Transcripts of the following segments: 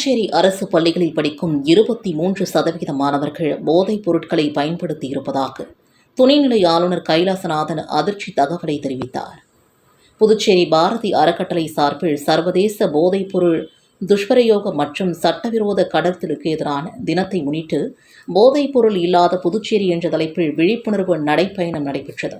புதுச்சேரி அரசு பள்ளிகளில் படிக்கும் இருபத்தி மூன்று சதவீத மாணவர்கள் போதைப் பொருட்களை பயன்படுத்தி இருப்பதாக துணைநிலை ஆளுநர் கைலாசநாதன் அதிர்ச்சி தகவலை தெரிவித்தார். புதுச்சேரி பாரதி அறக்கட்டளை சார்பில் சர்வதேச போதைப்பொருள் துஷ்பிரயோகம் மற்றும் சட்டவிரோத கடத்தலுக்கு எதிரான தினத்தை முன்னிட்டு போதைப்பொருள் இல்லாத புதுச்சேரி என்ற தலைப்பில் விழிப்புணர்வு நடைப்பயணம் நடைபெற்றது.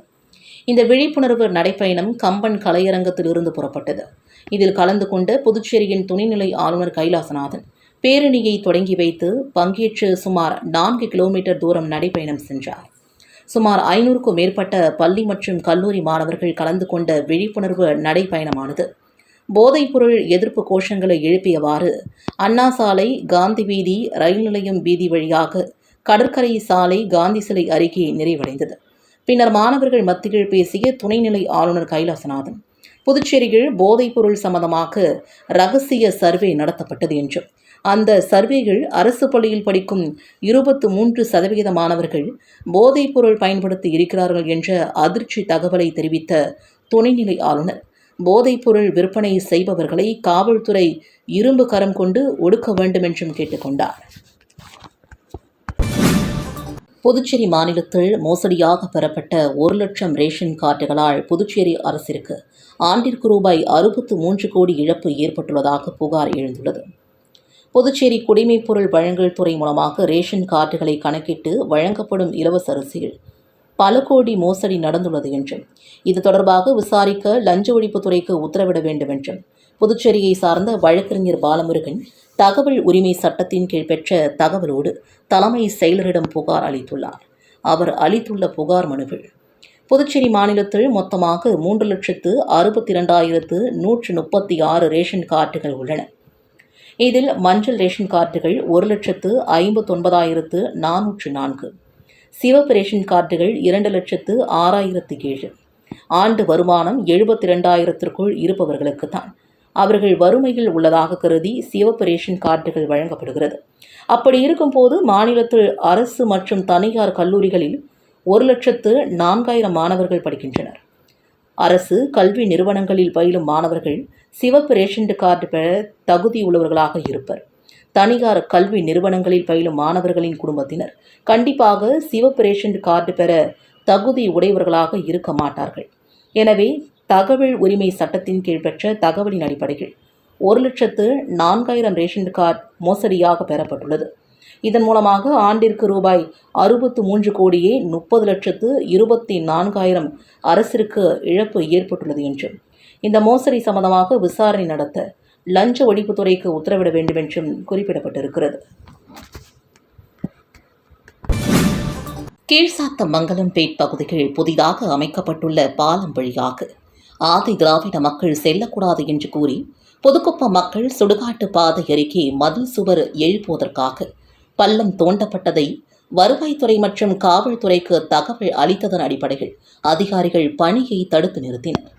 இந்த விழிப்புணர்வு நடைப்பயணம் கம்பன் கலையரங்கத்திலிருந்து புறப்பட்டது. இதில் கலந்து கொண்ட புதுச்சேரியின் துணைநிலை ஆளுநர் கைலாசநாதன். பேரணியை தொடங்கி வைத்து பங்கேற்று சுமார் நான்கு கிலோமீட்டர் தூரம் நடைப்பயணம் சென்றார். சுமார் ஐநூறுக்கும் மேற்பட்ட பள்ளி மற்றும் கல்லூரி மாணவர்கள் கலந்து கொண்ட விழிப்புணர்வு நடைப்பயணமானது. போதைப்பொருள் எதிர்ப்பு கோஷங்களை எழுப்பியவாறு அண்ணா சாலை காந்தி வீதி ரயில் நிலையம் வீதி வழியாக கடற்கரை சாலை காந்தி சிலை அருகே நிறைவடைந்தது. பின்னர் மாணவர்கள் மத்தியில் பேசிய துணைநிலை ஆளுநர் கைலாசநாதன் புதுச்சேரியில் போதைப்பொருள் சம்பந்தமாக ரகசிய சர்வே நடத்தப்பட்டது என்றும் அந்த சர்வேயில் அரசு பள்ளியில் படிக்கும் இருபத்து மூன்று சதவிகித மாணவர்கள் போதைப்பொருள் பயன்படுத்தி இருக்கிறார்கள் என்ற அதிர்ச்சி தகவலை தெரிவித்த துணைநிலை ஆளுநர். போதைப்பொருள் விற்பனை செய்பவர்களை காவல்துறை இரும்பு கரம் கொண்டு ஒடுக்க வேண்டும் என்றும் கேட்டுக்கொண்டார் புதுச்சேரி மாநிலத்தில் மோசடியாக பெறப்பட்ட ஒரு லட்சம் ரேஷன் கார்டுகளால் புதுச்சேரி அரசிற்கு ஆண்டிற்கு ரூபாய் அறுபத்து மூன்று கோடி இழப்பு ஏற்பட்டுள்ளதாக புகார் எழுந்துள்ளது. புதுச்சேரி குடிமைப் பொருள் வழங்கல் துறை மூலமாக ரேஷன் கார்டுகளை கணக்கிட்டு வழங்கப்படும் இலவச அரிசியில். பல கோடி மோசடி நடந்துள்ளது என்றும் இது தொடர்பாக விசாரிக்க லஞ்ச ஒழிப்புத்துறைக்கு உத்தரவிட வேண்டும் என்றும் புதுச்சேரியை சார்ந்த வழக்கறிஞர் பாலமுருகன் தகவல் உரிமை சட்டத்தின் கீழ் பெற்ற தகவலோடு தலைமை செயலரிடம் புகார் அளித்துள்ளார். அவர் அளித்துள்ள புகார் மனுவில் புதுச்சேரி மாநிலத்தில் மொத்தமாக மூன்று லட்சத்து அறுபத்தி இரண்டாயிரத்து நூற்று முப்பத்தி ஆறு ரேஷன் கார்டுகள் உள்ளன. இதில் மஞ்சள் ரேஷன் கார்டுகள் ஒரு லட்சத்து ஐம்பத்தொன்பதாயிரத்து நானூற்று நான்கு. சிவப்பு ரேஷன் கார்டுகள் இரண்டு லட்சத்து ஆறாயிரத்து ஏழு. ஆண்டு வருமானம் எழுபத்தி ரெண்டாயிரத்திற்குள் இருப்பவர்களுக்கு தான். அவர்கள் வறுமையில் உள்ளதாக கருதி சிவப்பு ரேஷன் கார்டுகள் வழங்கப்படுகிறது. அப்படி இருக்கும்போது மாநிலத்தில் அரசு மற்றும் தனியார் கல்லூரிகளில் ஒரு லட்சத்து நான்காயிரம் மாணவர்கள் படிக்கின்றனர். அரசு கல்வி நிறுவனங்களில் பயிலும் மாணவர்கள் சிவப்பு ரேஷன் கார்டு பெற தகுதியுள்ளவர்களாக இருப்பர். தனியார் கல்வி நிறுவனங்களில் பயிலும் மாணவர்களின் குடும்பத்தினர் கண்டிப்பாக சிவப்பு ரேஷன் கார்டு பெற தகுதி உடையவர்களாக இருக்க மாட்டார்கள். எனவே தகவல் உரிமை சட்டத்தின் கீழ் பெற்ற தகவலின் அடிப்படையில் ஒரு லட்சத்து நான்காயிரம் ரேஷன் கார்டு மோசடியாக பெறப்பட்டுள்ளது. இதன் மூலமாக ஆண்டிற்கு ரூபாய் அறுபத்து மூன்று கோடியே முப்பது லட்சத்து இருபத்தி நான்காயிரம் அரசிற்கு இழப்பு ஏற்பட்டுள்ளது என்றும் இந்த மோசடி சம்பந்தமாக விசாரணை நடத்த லஞ்ச ஒழிப்புத்துறைக்கு உத்தரவிட வேண்டும் என்றும் குறிப்பிடப்பட்டிருக்கிறது. கீழ்சாத்தமங்கலம் மங்கலம்பேட் பகுதிகள் புதிதாக அமைக்கப்பட்டுள்ள பாலம் வழியாக ஆதி திராவிட மக்கள் செல்லக்கூடாது என்று கூறி புதுக்குப்பம் மக்கள் சுடுகாட்டு பாதை அருகே மதில் சுவர் எழுப்புவதற்காக பள்ளம் தோண்டப்பட்டதை வருவாய்த்துறை மற்றும் காவல்துறைக்கு தகவல் அளித்ததன் அடிப்படையில் அதிகாரிகள் பணியை தடுத்து நிறுத்தினர்.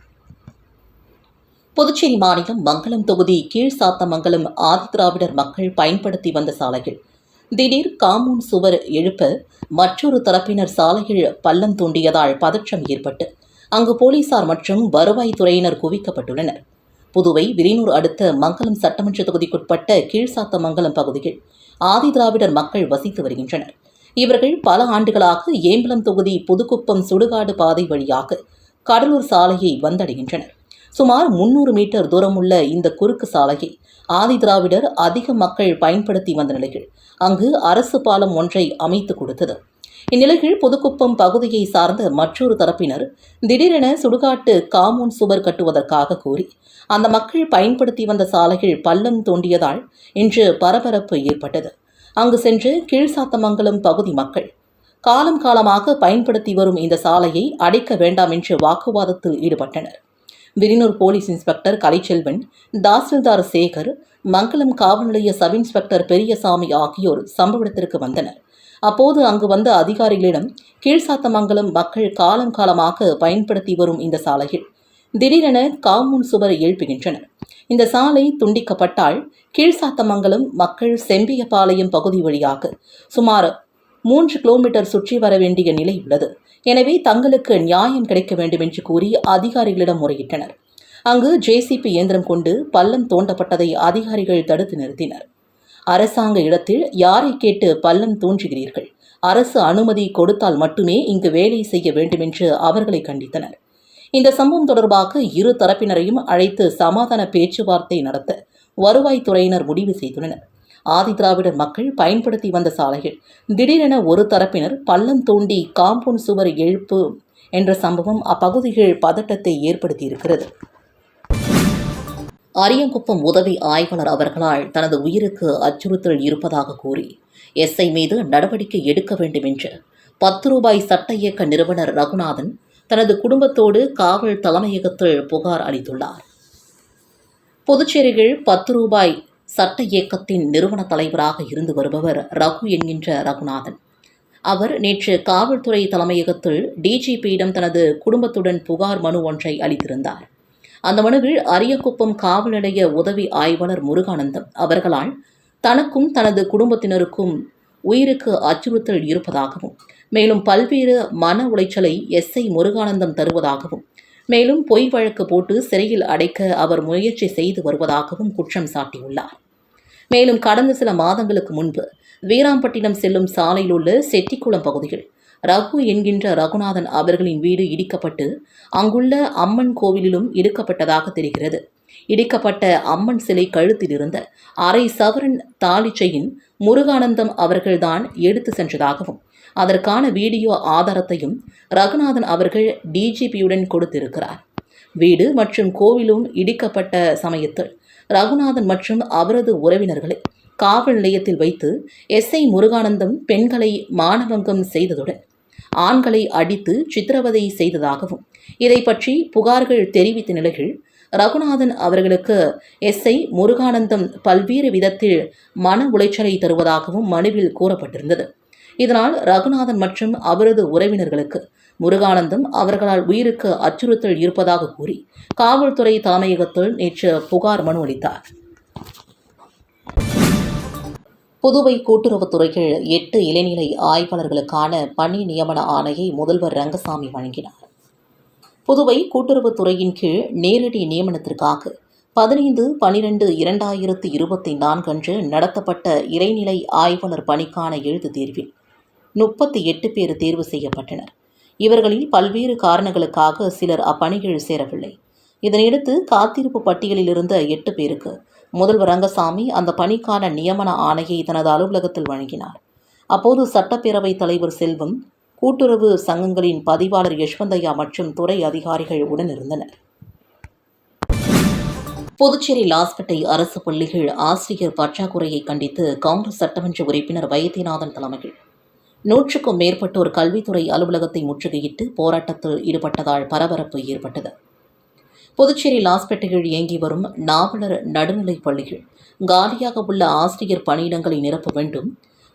புதுச்சேரி மாநிலம் மங்களம் தொகுதி கீழ்சாத்தமங்கலம் ஆதிதிராவிடர் மக்கள் பயன்படுத்தி வந்த சாலைகள் திடீர் காமூன் சுவர் எழுப்ப மற்றொரு தரப்பினர் சாலையில் பள்ளம் தோண்டியதால் பதற்றம் ஏற்பட்டு அங்கு போலீசார் மற்றும் வருவாய்த்துறையினர் குவிக்கப்பட்டுள்ளனர். புதுவை விரினூர் அடுத்த மங்கலம் சட்டமன்ற தொகுதிக்குட்பட்ட கீழ்சாத்தமங்கலம் பகுதியில் ஆதிதிராவிடர் மக்கள் வசித்து வருகின்றனர். இவர்கள் பல ஆண்டுகளாக ஏம்பலம் தொகுதி புதுக்குப்பம் சுடுகாடு பாதை வழியாக கடலூர் சாலையை வந்தடைகின்றனர். சுமார் முன்னூறு மீட்டர் தூரமுள்ள இந்த குறுக்கு சாலையை ஆதிதிராவிடர் அதிக மக்கள் பயன்படுத்தி வந்த நிலையில் அங்கு அரசு பாலம் ஒன்றை அமைத்து கொடுத்தது. இந்நிலையில் புதுக்குப்பம் பகுதியை சார்ந்த மற்றொரு தரப்பினர் திடீரென சுடுகாட்டு காமூன் சுவர் கட்டுவதற்காக கூறி அந்த மக்கள் பயன்படுத்தி வந்த சாலையில் பள்ளம் தோண்டியதால் இன்று பரபரப்பு ஏற்பட்டது. அங்கு சென்று கீழ்சாத்தமங்கலம் பகுதி மக்கள் காலம் காலமாக பயன்படுத்தி வரும் இந்த சாலையை அடைக்க வேண்டாம் என்று வாக்குவாதத்தில் ஈடுபட்டனர். விரினூர் போலீஸ் இன்ஸ்பெக்டர் கலைச்செல்வன் தாசில்தார் சேகர் மங்களம் காவல் நிலைய சப் இன்ஸ்பெக்டர் பெரியசாமி ஆகியோர் சம்பவ இடத்திற்கு வந்தனர். அப்போது அங்கு வந்த அதிகாரிகளிடம் கீழ்சாத்தமங்கலம் மக்கள் காலம் காலமாக பயன்படுத்தி வரும் இந்த சாலையில் திடீரென காமூன் சுவரை எழுப்புகின்றனர் இந்த சாலை துண்டிக்கப்பட்டால் கீழ்சாத்தமங்கலம் மக்கள் செம்பியபாளையம் பகுதி வழியாக சுமார் மூன்று கிலோமீட்டர் சுற்றி வர வேண்டிய நிலை உள்ளது. எனவே தங்களுக்கு நியாயம் கிடைக்க வேண்டும் என்று கூறி அதிகாரிகளிடம் முறையிட்டனர். அங்கு ஜேசிபி இயந்திரம் கொண்டு பள்ளம் தோண்டப்பட்டதை அதிகாரிகள் தடுத்து நிறுத்தினர். அரசாங்க இடத்தில் யாரை கேட்டு பள்ளம் தோன்றுகிறீர்கள்? அரசு அனுமதி கொடுத்தால் மட்டுமே இங்கு வேலை செய்ய வேண்டுமென்று அவர்களை கண்டித்தனர். இந்த சம்பவம் தொடர்பாக இரு தரப்பினரையும் அழைத்து சமாதான பேச்சுவார்த்தை நடத்த வருவாய்த்துறையினர் முடிவு செய்துள்ளனர். ஆதிதிராவிடர் மக்கள் பயன்படுத்தி வந்த சாலைகள் திடீரென ஒரு தரப்பினர் பள்ளம் தோண்டி காம்பவுண்ட் சுவர் எழுப்பு என்ற சம்பவம் அப்பகுதிகள் பதட்டத்தை ஏற்படுத்தியிருக்கிறது. அரியங்குப்பம் உதவி ஆய்வாளர் அவர்களால் தனது உயிருக்கு அச்சுறுத்தல் இருப்பதாக கூறி எஸ்ஐ மீது நடவடிக்கை எடுக்க வேண்டும் என்று பத்து ரூபாய் சட்ட இயக்க நிறுவனர் ரகுநாதன் தனது குடும்பத்தோடு காவல் தலைமையகத்தில் புகார் அளித்துள்ளார். புதுச்சேரியில் பத்து ரூபாய் சட்ட இயக்கத்தின் நிறுவன தலைவராக இருந்து வருபவர் ரகு என்கின்ற ரகுநாதன். அவர் நேற்று காவல்துறை தலைமையகத்தில் டிஜிபியிடம் தனது குடும்பத்துடன் புகார் மனு ஒன்றை அளித்திருந்தார். அந்த மனுவில் அரியக்குப்பம் காவல் நிலைய உதவி ஆய்வாளர் முருகானந்தம். அவர்களால் தனக்கும் தனது குடும்பத்தினருக்கும் உயிருக்கு அச்சுறுத்தல் இருப்பதாகவும் மேலும் பல்வேறு மன உளைச்சலை எஸ்ஐ முருகானந்தம் தருவதாகவும் மேலும் பொய் வழக்கு போட்டு சிறையில் அடைக்க அவர் முயற்சி செய்து வருவதாகவும் குற்றம் சாட்டியுள்ளார். மேலும் கடந்த சில மாதங்களுக்கு முன்பு வீராம்பட்டினம் செல்லும் சாலையில் உள்ள செட்டிக்குளம் பகுதியில் ரகு என்கின்ற ரகுநாதன் அவர்களின் வீடு இடிக்கப்பட்டு அங்குள்ள அம்மன் கோவிலிலும் இடிக்கப்பட்டதாக தெரிகிறது. இடிக்கப்பட்ட அம்மன் சிலை கழுத்தில் இருந்த அரை சவரன் தாளிச்சையின் முருகானந்தம் அவர்கள்தான் எடுத்து சென்றதாகவும் அதற்கான வீடியோ ஆதாரத்தையும் ரகுநாதன் அவர்கள் டிஜிபியுடன் கொடுத்திருக்கிறார். வீடு மற்றும் கோவிலும் இடிக்கப்பட்ட சமயத்தில் ரகுநாதன் மற்றும் அவரது உறவினர்களை காவல் நிலையத்தில் வைத்து எஸ்ஐ முருகானந்தம் பெண்களை மானபங்கம் செய்ததுடன் ஆண்களை அடித்து சித்திரவதை செய்ததாகவும் இதை பற்றி புகார்கள் தெரிவித்த நிலையில் ரகுநாதன் அவர்களுக்கு எஸ்ஐ முருகானந்தம் பல்வேறு விதத்தில் மன உளைச்சலை தருவதாகவும் மனுவில் கூறப்பட்டிருந்தது. இதனால் ரகுநாதன் மற்றும் அவரது உறவினர்களுக்கு முருகானந்தம் அவர்களால் உயிருக்கு அச்சுறுத்தல் இருப்பதாக கூறி காவல்துறை தலைமையகத்தில் நேற்று புகார் மனு அளித்தார். புதுவை கூட்டுறவுத்துறையில் எட்டு இளைநிலை ஆய்வாளர்களுக்கான பணி நியமன ஆணையை முதல்வர் ரங்கசாமி வழங்கினார். புதுவை கூட்டுறவுத்துறையின் கீழ் நேரடி நியமனத்திற்காக பதினைந்து பனிரெண்டு இரண்டாயிரத்து இருபத்தி நான்கு அன்று நடத்தப்பட்ட இடைநிலை ஆய்வாளர் பணிக்கான எழுத்துத் தேர்வில் முப்பத்தி எட்டு பேர் தேர்வு செய்யப்பட்டனர். இவர்களில் பல்வேறு காரணங்களுக்காக சிலர் அப்பணியில் சேரவில்லை. இதனையடுத்து காத்திருப்பு பட்டியலில் இருந்த எட்டு பேருக்கு முதல்வர் ரங்கசாமி அந்த பணிக்கான நியமன ஆணையை தனது அலுவலகத்தில் வழங்கினார். அப்போது சட்டப்பேரவைத் தலைவர் செல்வம் கூட்டுறவு சங்கங்களின் பதிவாளர் யஷ்வந்தையா மற்றும் துறை அதிகாரிகள் உடனிருந்தனர் புதுச்சேரி லாஸ்பேட்டை அரசு பள்ளிகள் ஆசிரியர் பற்றாக்குறையை கண்டித்து காங்கிரஸ் சட்டமன்ற உறுப்பினர் வைத்தியநாதன் தலைமையில் நூற்றுக்கும் மேற்பட்டோர் கல்வித்துறை அலுவலகத்தை முற்றுகையிட்டு போராட்டத்தில் ஈடுபட்டதால் பரபரப்பு ஏற்பட்டது. புதுச்சேரி லாஸ்பேட்டையில் இயங்கி வரும் நாவலர் நடுநிலைப் பள்ளிகள். காலியாக உள்ள ஆசிரியர் பணியிடங்களை நிரப்ப வேண்டும்.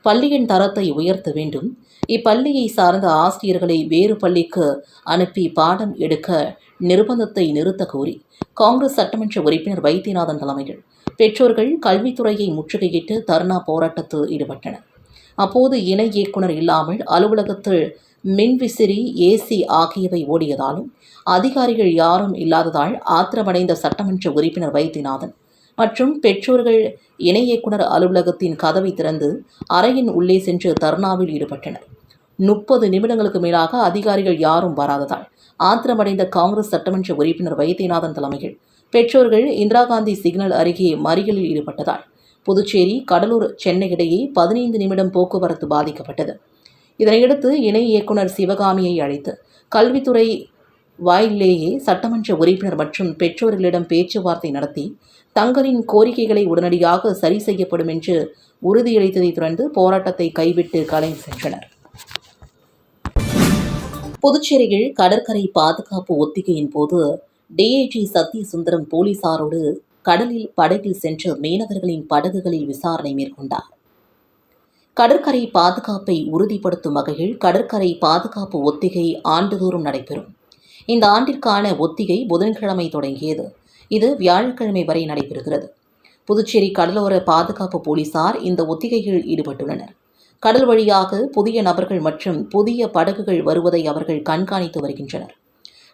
பள்ளியின் தரத்தை உயர்த்த வேண்டும். இப்பள்ளியை சார்ந்த ஆசிரியர்களை வேறு பள்ளிக்கு அனுப்பி பாடம் எடுக்க நிர்பந்தத்தை நிறுத்த கோரி காங்கிரஸ் சட்டமன்ற உறுப்பினர் வைத்தியநாதன் தலைமையில் பெற்றோர்கள் கல்வித்துறையை முற்றுகையிட்டு தர்ணா போராட்டத்தில் ஈடுபட்டனர். அப்போது இணை இயக்குனர் இல்லாமல் அலுவலகத்தில் மின்விசிறி ஏசி ஆகியவை ஓடியதாலும் அதிகாரிகள் யாரும் இல்லாததால் ஆத்திரமடைந்த சட்டமன்ற உறுப்பினர் வைத்தியநாதன் மற்றும் பெற்றோர்கள் இணை இயக்குனர் அலுவலகத்தின் கதவை திறந்து அறையின் உள்ளே சென்று தர்ணாவில் ஈடுபட்டனர். முப்பது நிமிடங்களுக்கு மேலாக அதிகாரிகள் யாரும் வராததால் ஆத்திரமடைந்த காங்கிரஸ் சட்டமன்ற உறுப்பினர் வைத்தியநாதன் தலைமையில் பெற்றோர்கள் இந்திரா காந்தி சிக்னல் அருகே மறியலில் ஈடுபட்டதால் புதுச்சேரி கடலூர் சென்னை இடையே பதினைந்து நிமிடம் போக்குவரத்து பாதிக்கப்பட்டது. இதனையடுத்து இணை இயக்குனர் சிவகாமியை அழைத்து கல்வித்துறை வாயிலேயே சட்டமன்ற உறுப்பினர் மற்றும் பெற்றோர்களிடம் பேச்சுவார்த்தை நடத்தி தங்களின் கோரிக்கைகளை உடனடியாக சரி செய்யப்படும் என்று உறுதியளித்ததைத் தொடர்ந்து போராட்டத்தை கைவிட்டு கலைந்து சென்றனர். புதுச்சேரியில் கடற்கரை பாதுகாப்பு ஒத்திகையின் போது டிஐஜி சத்யசுந்தரம் போலீசாரோடு கடலில் படகில் சென்று மீனவர்களின் படகுகளில் விசாரணை மேற்கொண்டார். கடற்கரை பாதுகாப்பை உறுதிப்படுத்தும் வகையில் கடற்கரை பாதுகாப்பு ஒத்திகை ஆண்டுதோறும் நடைபெறும். இந்த ஆண்டிற்கான ஒத்திகை புதன்கிழமை தொடங்கியது. இது வியாழக்கிழமை வரை நடைபெறுகிறது. புதுச்சேரி கடலோர பாதுகாப்பு போலீசார் இந்த ஒத்திகையில் ஈடுபட்டுள்ளனர். கடல் வழியாக புதிய நபர்கள் மற்றும் புதிய படகுகள் வருவதை அவர்கள் கண்காணித்து வருகின்றனர்.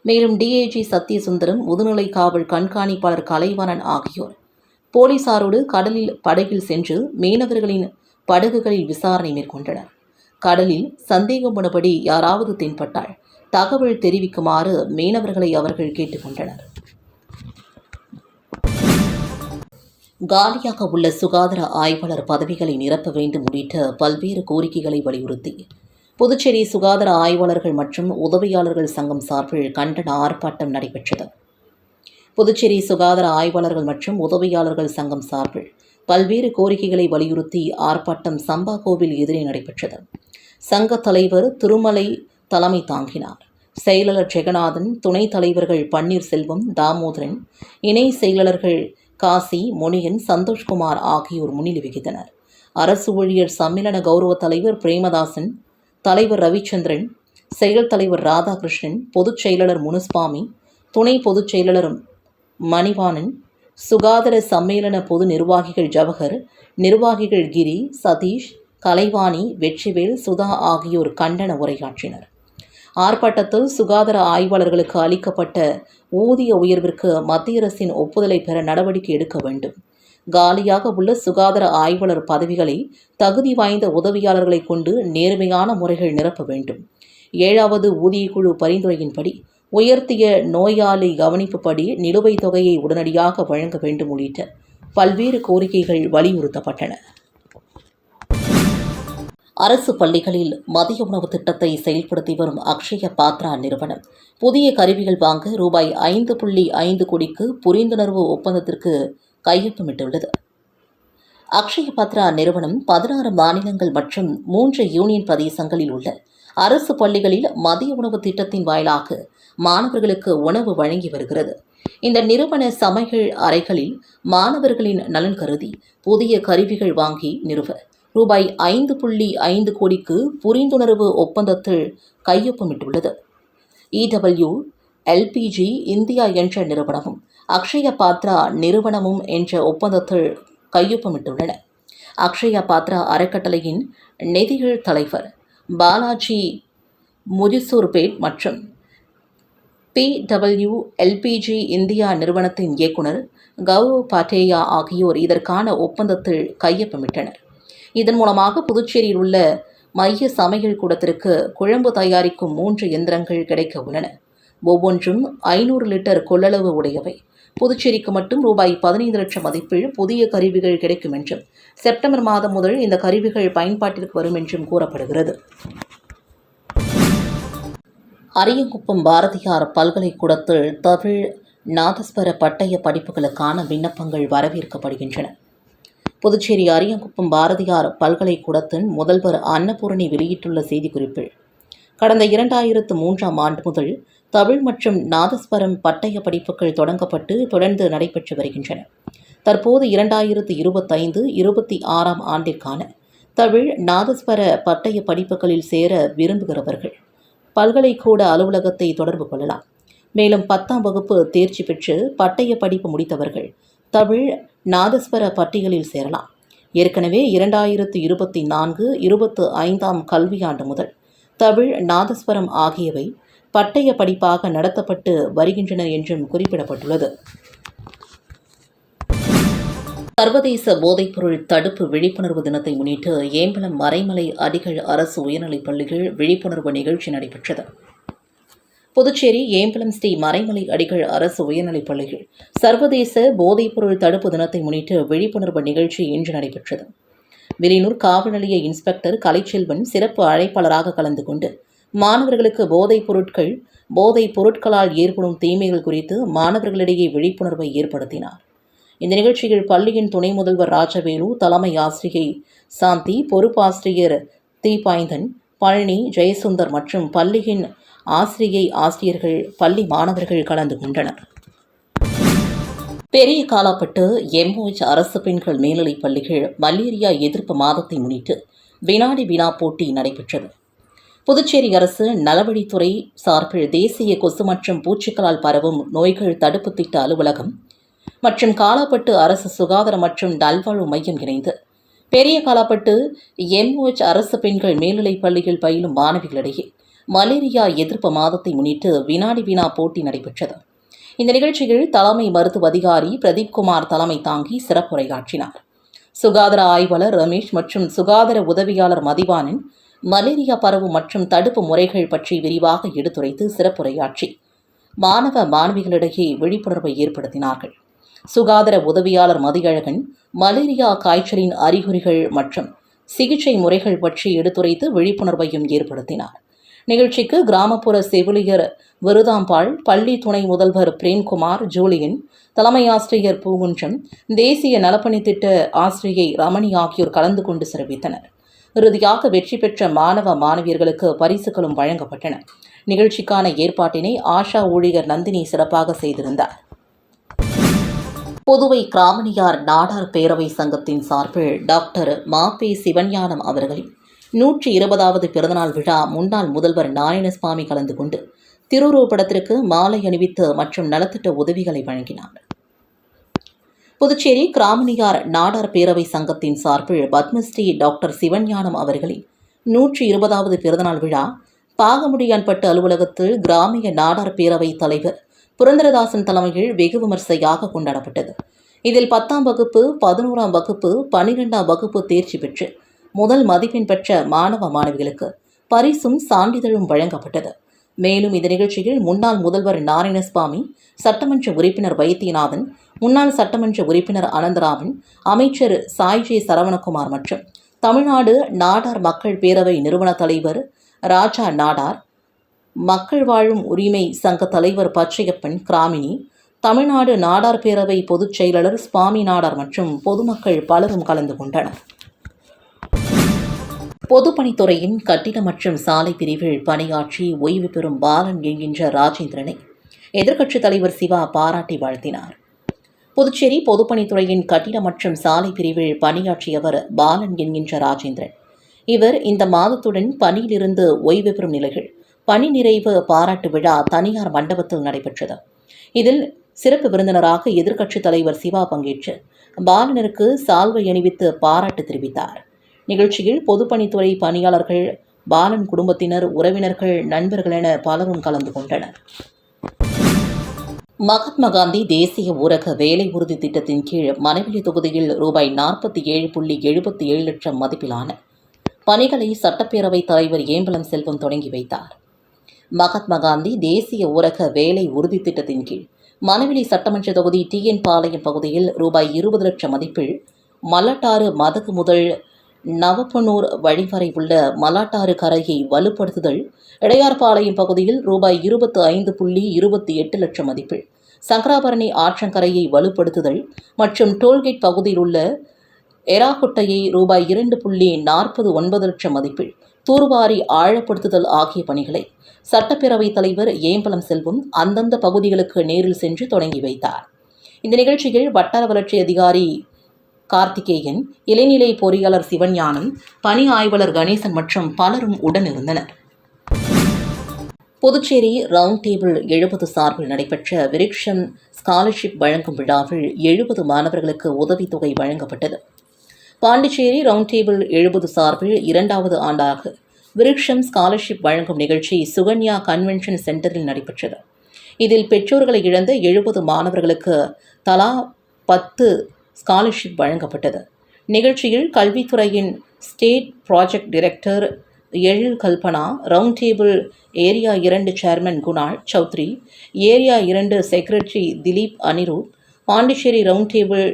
மேலும் டிஏஜி சத்யசுந்தரம் முதுநிலை காவல் கண்காணிப்பாளர் கலைவாணன் ஆகியோர் போலீசாரோடு கடலில் படகில் சென்று மீனவர்களின் படகுகளில் விசாரணை மேற்கொண்டனர். கடலில் சந்தேகப்படபடி யாராவது தென்பட்டால் தகவல் தெரிவிக்குமாறு மீனவர்களை அவர்கள் கேட்டுக்கொண்டனர். காலியாக உள்ள சுகாதார ஆய்வாளர் பதவிகளை நிரப்ப வேண்டும் உள்ளிட்ட பல்வேறு கோரிக்கைகளை வலியுறுத்தி புதுச்சேரி சுகாதார ஆய்வாளர்கள் மற்றும் உதவியாளர்கள் சங்கம் சார்பில் கண்டன ஆர்ப்பாட்டம் நடைபெற்றது. புதுச்சேரி சுகாதார ஆய்வாளர்கள் மற்றும் உதவியாளர்கள் சங்கம் சார்பில் பல்வேறு கோரிக்கைகளை வலியுறுத்தி ஆர்ப்பாட்டம் சம்பா கோவில் எதிரே நடைபெற்றது. சங்க தலைவர் திருமலை தலைமை தாங்கினார். செயலாளர் ஜெகநாதன் துணைத் தலைவர்கள் பன்னீர்செல்வம் தாமோதரன் இணை செயலாளர்கள் காசி முனியன் சந்தோஷ்குமார் ஆகியோர் முன்னிலை வகித்தனர். அரசு ஊழியர் சம்மேளன கௌரவ தலைவர் பிரேமதாசன் தலைவர் ரவிச்சந்திரன் செயல் தலைவர் ராதாகிருஷ்ணன் பொதுச் செயலாளர் முனுஸ்வாமி துணை பொதுச் செயலாளர் மணிவாணன் சுகாதார சம்மேளன பொது நிர்வாகிகள் ஜவஹர் நிர்வாகிகள் கிரி சதீஷ் கலைவாணி வெற்றிவேல் சுதா ஆகியோர் கண்டன உரையாற்றினர். ஆர்ப்பாட்டத்தில் சுகாதார ஆய்வாளர்களுக்கு அளிக்கப்பட்ட ஊதிய உயர்விற்கு மத்திய அரசின் ஒப்புதலை பெற நடவடிக்கை எடுக்க வேண்டும். காலியாக உள்ள சுகாதார ஆய்வாளர் பதவிகளை தகுதி வாய்ந்த உதவியாளர்களை கொண்டு நேர்மையான முறைகள் நிரப்ப வேண்டும். ஏழாவது ஊதியக்குழு பரிந்துரையின்படி உயர்த்திய நோயாளி கவனிப்புப்படி நிலுவைத் தொகையை உடனடியாக வழங்க வேண்டும் உள்ளிட்ட பல்வேறு கோரிக்கைகள் வலியுறுத்தப்பட்டன. அரசு பள்ளிகளில் மதிய உணவு திட்டத்தை செயல்படுத்தி வரும் அக்ஷய பாத்ரா நிறுவனம். புதிய கருவிகள் வாங்க ரூபாய் ஐந்து புள்ளி ஐந்து கோடிக்கு புரிந்துணர்வு ஒப்பந்தத்திற்கு கையொப்பமிட்டுள்ளது. அக்ஷய பாத்ரா நிறுவனம் பதினாறு மாநிலங்கள் மற்றும் மூன்று யூனியன் பிரதேசங்களில் உள்ள அரசு பள்ளிகளில் மதிய உணவு திட்டத்தின் வாயிலாக மாணவர்களுக்கு உணவு வழங்கி வருகிறது. இந்த நிறுவன சமையல் அறைகளில் மாணவர்களின் நலன் கருதி புதிய கருவிகள் வாங்கி நிறுவ ரூபாய் ஐந்து புள்ளி ஐந்து கோடிக்கு புரிந்துணர்வு ஒப்பந்தத்தில் கையொப்பமிட்டுள்ளது. இடபிள்யூ எல்பிஜி இந்தியா என்ற நிறுவனமும் அக்ஷய பாத்ரா நிறுவனமும் என்ற ஒப்பந்தத்தில் கையொப்பமிட்டுள்ளன. அக்ஷய பாத்ரா அறக்கட்டளையின் நிதிகள் தலைவர் பாலாஜி முதிசூர்பேட் மற்றும் பி டபிள்யூ எல்பிஜி இந்தியா நிறுவனத்தின் இயக்குனர் கௌரவ் பாட்டேயா ஆகியோர் இதற்கான ஒப்பந்தத்தில் கையொப்பமிட்டனர். இதன் மூலமாக புதுச்சேரியில் உள்ள மைய சமையல் கூடத்திற்கு குழம்பு தயாரிக்கும் மூன்று எந்திரங்கள் கிடைக்க உள்ளன. ஒவ்வொன்றும் ஐநூறு லிட்டர் கொள்ளளவு உடையவை. புதுச்சேரிக்கு மட்டும் ரூபாய் பதினைந்து லட்சம் மதிப்பில் புதிய கருவிகள் கிடைக்கும் என்றும் செப்டம்பர் மாதம் முதல் இந்த கருவிகள் பயன்பாட்டிற்கு வரும் என்றும் கூறப்படுகிறது. அரியங்குப்பம் பாரதியார் பல்கலைக்கூடத்தில் தமிழ் நாதஸ்வர பட்டய படிப்புகளுக்கான விண்ணப்பங்கள் வரவேற்கப்படுகின்றன. புதுச்சேரி அரியங்குப்பம் பாரதியார் பல்கலைக்கூடத்தின் முதல்வர் அன்னபூரணி வெளியிட்டுள்ள செய்திக்குறிப்பில் கடந்த இரண்டாயிரத்து மூன்றாம் ஆண்டு முதல் தமிழ் மற்றும் நாதஸ்வரம் பட்டய படிப்புகள் தொடங்கப்பட்டு தொடர்ந்து நடைபெற்று வருகின்றன. தற்போது இரண்டாயிரத்து இருபத்தைந்து இருபத்தி ஆறாம் ஆண்டிற்கான தமிழ் நாதஸ்வர பட்டய படிப்புகளில் சேர விரும்புகிறவர்கள் பல்கலைக்கூட அலுவலகத்தை தொடர்பு கொள்ளலாம். மேலும் பத்தாம் வகுப்பு தேர்ச்சி பெற்று பட்டய படிப்பு முடித்தவர்கள் தமிழ் நாதஸ்வர பட்டியலில் சேரலாம். ஏற்கனவே இரண்டாயிரத்து இருபத்தி நான்கு இருபத்து ஐந்தாம் கல்வியாண்டு முதல் தமிழ் நாதஸ்வரம் ஆகியவை பட்டய படிப்பாக நடத்தப்பட்டு வருகின்றன என்றும் குறிப்பிடப்பட்டுள்ளது. சர்வதேச போதைப்பொருள் தடுப்பு விழிப்புணர்வு தினத்தை முன்னிட்டு ஏம்பலம் மறைமலை அடிகள் அரசு உயர்நிலைப் பள்ளிகள் விழிப்புணர்வு நிகழ்ச்சி நடைபெற்றது. புதுச்சேரி ஏம்பலம் ஸ்ரீ மறைமலை அடிகள் அரசு உயர்நிலைப் பள்ளியில் சர்வதேச போதைப்பொருள் தடுப்பு தினத்தை முன்னிட்டு விழிப்புணர்வு நிகழ்ச்சி இன்று நடைபெற்றது. விலினூர் காவல் நிலைய இன்ஸ்பெக்டர் கலைச்செல்வன் சிறப்பு அழைப்பாளராக கலந்து கொண்டு மாணவர்களுக்கு போதைப் பொருட்கள் போதைப் பொருட்களால் ஏற்படும் தீமைகள் குறித்து மாணவர்களிடையே விழிப்புணர்வை ஏற்படுத்தினார். இந்த நிகழ்ச்சியில் பள்ளியின் துணை முதல்வர் ராஜவேலு தலைமை ஆசிரியை சாந்தி பொறுப்பாசிரியர் தீபாய்ந்தன் பழனி ஜெயசுந்தர் மற்றும் பள்ளியின் ஆசிரியை ஆசிரியர்கள் பள்ளி மாணவர்கள் கலந்து கொண்டனர். பெரிய காலாப்பட்டு எம்ஓஎச் அரசு பெண்கள் மேல்நிலைப் பள்ளிகள் மலேரியா எதிர்ப்பு மாதத்தை முன்னிட்டு வினாடி வினா போட்டி நடைபெற்றது. புதுச்சேரி அரசு நலவழித்துறை சார்பில் தேசிய கொசு மற்றும் பூச்சிகளால் பரவும் நோய்கள் தடுப்பு திட்ட அலுவலகம் மற்றும் காலாப்பட்டு அரசு சுகாதார மற்றும் நல்வாழ்வு மையம் இணைந்து பெரிய காலாப்பட்டு எம்ஓஎச் அரசு பெண்கள் மேல்நிலைப் பள்ளியில் பயிலும் மாணவிகளிடையே மலேரியா எதிர்ப்பு மாதத்தை முன்னிட்டு வினாடி வினா போட்டி நடைபெற்றது. இந்த நிகழ்ச்சியில் தலைமை மருத்துவ அதிகாரி பிரதீப் குமார் தலைமை தாங்கி சிறப்புரையாற்றினார் சுகாதார ஆய்வாளர் ரமேஷ் மற்றும் சுகாதார உதவியாளர் மதிவானன் மலேரியா பரவு மற்றும் தடுப்பு முறைகள் பற்றி விரிவாக எடுத்துரைத்து சிறப்புரையாற்றி மாணவ மாணவிகளிடையே விழிப்புணர்வை ஏற்படுத்தினார்கள். சுகாதார உதவியாளர் மதியழகன் மலேரியா காய்ச்சலின் அறிகுறிகள் மற்றும் சிகிச்சை முறைகள் பற்றி எடுத்துரைத்து விழிப்புணர்வையும் ஏற்படுத்தினார். நிகழ்ச்சிக்கு கிராமப்புற செவிலியர் விருதாம்பாள் பள்ளி துணை முதல்வர் பிரேம்குமார் ஜூலியன் தலைமை ஆசிரியர் பூகுன்றம் தேசிய நலப்பணி திட்ட ஆசிரியை ரமணி ஆகியோர் கலந்து கொண்டு சிறப்பித்தனர். இறுதியாக வெற்றி பெற்ற மாணவ மாணவியர்களுக்கு பரிசுகளும் வழங்கப்பட்டன. நிகழ்ச்சிக்கான ஏற்பாட்டினை ஆஷா ஊழியர் நந்தினி சிறப்பாக செய்திருந்தார். புதுவை கிராமணியார் நாடார் பேரவை சங்கத்தின் சார்பில் டாக்டர் மாபே சிவஞானம் அவர்களின் நூற்றி இருபதாவது பிறந்தநாள் விழா முன்னாள் முதல்வர் நாராயணசுவாமி கலந்து கொண்டு திருவுருவப்படத்திற்கு மாலை அணிவித்து மற்றும் நலத்திட்ட உதவிகளை வழங்கினார். புதுச்சேரி கிராமணியார் நாடார் பேரவை சங்கத்தின் சார்பில் பத்மஸ்ரீ டாக்டர் சிவஞானம் அவர்களின் நூற்றி இருபதாவது பிறந்தநாள் விழா பாகமுடியான்பட்டு அலுவலகத்தில் கிராமிய நாடார் பேரவை தலைவர் புரந்தரதாசன் தலைமையில் வெகு விமர்சையாக கொண்டாடப்பட்டது. இதில் பத்தாம் வகுப்பு பதினோராம் வகுப்பு பனிரெண்டாம் வகுப்பு தேர்ச்சி பெற்று முதல் மதிப்பெண் பெற்ற மாணவ மாணவிகளுக்கு பரிசும் சான்றிதழும் வழங்கப்பட்டது. மேலும் இந்த நிகழ்ச்சியில் முன்னாள் முதல்வர் நாராயணசுவாமி சட்டமன்ற உறுப்பினர் வைத்தியநாதன் முன்னாள் சட்டமன்ற உறுப்பினர் அனந்தராமன் அமைச்சர் சாய்ஜே சரவணகுமார் மற்றும் தமிழ்நாடு நாடார் மக்கள் பேரவை நிறுவன தலைவர் ராஜா நாடார் மக்கள் வாழும் உரிமை சங்க தலைவர் பச்சையப்பன் கிராமினி தமிழ்நாடு நாடார் பேரவை பொதுச் செயலாளர் சுவாமி நாடார் மற்றும் பொதுமக்கள் பலரும் கலந்து கொண்டனர். பொதுப்பணித்துறையின் கட்டிட மற்றும் சாலை பிரிவில் பணியாற்றி ஓய்வு பெறும் பாலன் என்கின்ற ராஜேந்திரனை எதிர்க்கட்சித் தலைவர் சிவா பாராட்டி வாழ்த்தினார். புதுச்சேரி பொதுப்பணித்துறையின் கட்டிட மற்றும் சாலை பிரிவில் பணியாற்றியவர் பாலன் என்கின்ற ராஜேந்திரன். இவர் இந்த மாதத்துடன் பணியிலிருந்து ஓய்வு பெறும் நிலையில் பணி நிறைவு பாராட்டு விழா தனியார் மண்டபத்தில் நடைபெற்றது. இதில் சிறப்பு விருந்தினராக எதிர்க்கட்சித் தலைவர் சிவா பங்கேற்று பாலனருக்கு சால்வை அணிவித்து பாராட்டு தெரிவித்தார். நிகழ்ச்சியில் பொதுப்பணித்துறை பணியாளர்கள் பாலன் குடும்பத்தினர் உறவினர்கள் நண்பர்கள் என பலரும் கலந்து கொண்டனர். மகாத்மா காந்தி தேசிய ஊரக வேலை உறுதி திட்டத்தின் கீழ் மனைவெளி தொகுதியில் ரூபாய் நாற்பத்தி ஏழு புள்ளி எழுபத்தி ஏழு லட்சம் மதிப்பிலான பணிகளை சட்டப்பேரவைத் தலைவர் ஏம்பலம் செல்வம் தொடங்கி வைத்தார். மகாத்மா காந்தி தேசிய ஊரக வேலை உறுதி திட்டத்தின் கீழ் மனவெளி சட்டமன்ற தொகுதி டிஎன் பாளையம் பகுதியில் ரூபாய் இருபது லட்சம் மதிப்பில் மலட்டாறு மதகு முதல் நவப்பனூர் வழிவரை உள்ள மலாட்டாறு கரையை வலுப்படுத்துதல் இடையார்பாளையம் பகுதியில் ரூபாய் இருபத்து ஐந்து புள்ளி இருபத்தி எட்டு லட்சம் மதிப்பில் சங்கராபரணி ஆற்றங்கரையை வலுப்படுத்துதல் மற்றும் டோல்கேட் பகுதியில் உள்ள எராகுட்டையை ரூபாய் இரண்டு புள்ளி நாற்பது ஒன்பது லட்சம் மதிப்பில் தூர்வாரி ஆழப்படுத்துதல் ஆகிய பணிகளை சட்டப்பேரவைத் தலைவர் ஏம்பலம் செல்வம் அந்தந்த பகுதிகளுக்கு நேரில் சென்று தொடங்கி வைத்தார். இந்த நிகழ்ச்சியில் வட்டார வளர்ச்சி அதிகாரி கார்த்திகேயன் இளைநிலை பொறியாளர் சிவஞானம் பணி ஆய்வாளர் கணேசன் மற்றும் பலரும் உடனிருந்தனர். புதுச்சேரி ரவுண்ட் டேபிள் எழுபது சார்பில் நடைபெற்ற விரிக்ஷம் ஸ்காலர்ஷிப் வழங்கும் விழாவில் எழுபது மாணவர்களுக்கு உதவித்தொகை வழங்கப்பட்டது. பாண்டிச்சேரி ரவுண்ட் டேபிள் எழுபது சார்பில் இரண்டாவது ஆண்டாக விருக்ஷம் ஸ்காலர்ஷிப் வழங்கும் நிகழ்ச்சி சுகன்யா கன்வென்ஷன் சென்டரில் நடைபெற்றது. இதில் பெற்றோர்களை இழந்த எழுபது மாணவர்களுக்கு தலா பத்து ஸ்காலர்ஷிப் வழங்கப்பட்டது. நிகழ்ச்சியில் கல்வித்துறையின் state project director Ezhil Kalpana round table area இரண்டு சேர்மன் குணால் சௌத்ரி ஏரியா இரண்டு secretary Dilip Anirudh Pondicherry round table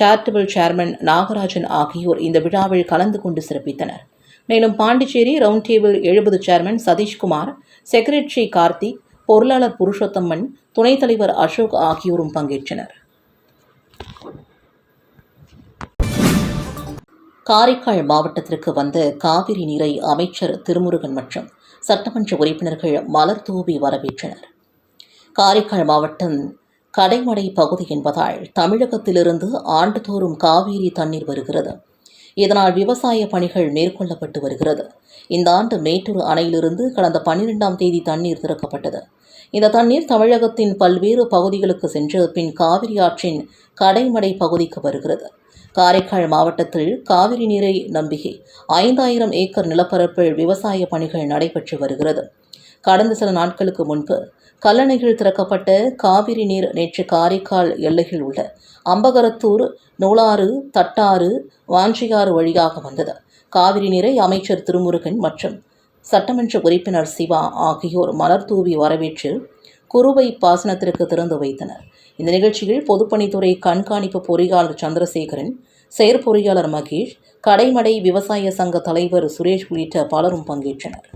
charitable chairman Nagarajan ஆகியோர் இந்த விழாவில் கலந்து கொண்டு சிறப்பித்தனர். மேலும் பாண்டிச்சேரி ரவுண்ட் டேபிள் எழுபது சேர்மன் சதீஷ்குமார் செக்ரட்டரி கார்த்திக் பொருளாளர் புருஷோத்தம்மன் துணைத் தலைவர் அசோக் ஆகியோரும் பங்கேற்றனர். காரைக்கால் மாவட்டத்திற்கு வந்த காவிரி நீரை அமைச்சர் திருமுருகன் மற்றும் சட்டமன்ற உறுப்பினர்கள் மலர் தூவி வரவேற்றனர். காரைக்கால் மாவட்டம் கடைமடை பகுதி என்பதால் தமிழகத்திலிருந்து ஆண்டுதோறும் காவிரி தண்ணீர் வருகிறது. இதனால் விவசாய பணிகள் மேற்கொள்ளப்பட்டு வருகிறது. இந்த ஆண்டு மேட்டூர் அணையிலிருந்து கடந்த பன்னிரெண்டாம் தேதி தண்ணீர் திறக்கப்பட்டது. இந்த தண்ணீர் தமிழகத்தின் பல்வேறு பகுதிகளுக்கு சென்று பின் காவிரி ஆற்றின் கடைமடை பகுதிக்கு வருகிறது. காரைக்கால் மாவட்டத்தில் காவிரி நீரை நம்பிக்கை ஐந்தாயிரம் ஏக்கர் நிலப்பரப்பில் விவசாய பணிகள் நடைபெற்று வருகிறது. கடந்த சில நாட்களுக்கு முன்பு கல்லணையில் திறக்கப்பட்ட காவிரி நீர் நேற்று காரைக்கால் எல்லையில் உள்ள அம்பகரத்தூர் நூலாறு தட்டாறு வாஞ்சியாறு வழியாக வந்தது. காவிரி நீரை அமைச்சர் திருமுருகன் மற்றும் சட்டமன்ற உறுப்பினர் சிவா ஆகியோர் மலர் தூவி வரவேற்று குறுவை பாசனத்திற்கு திறந்து வைத்தனர். இந்த நிகழ்ச்சியில் பொதுப்பணித்துறை கண்காணிப்பு பொறியாளர் சந்திரசேகரன் செயற்பொறியாளர் மகேஷ் கடைமடை விவசாய சங்க தலைவர் சுரேஷ் உள்ளிட்ட பலரும் பங்கேற்றனர்.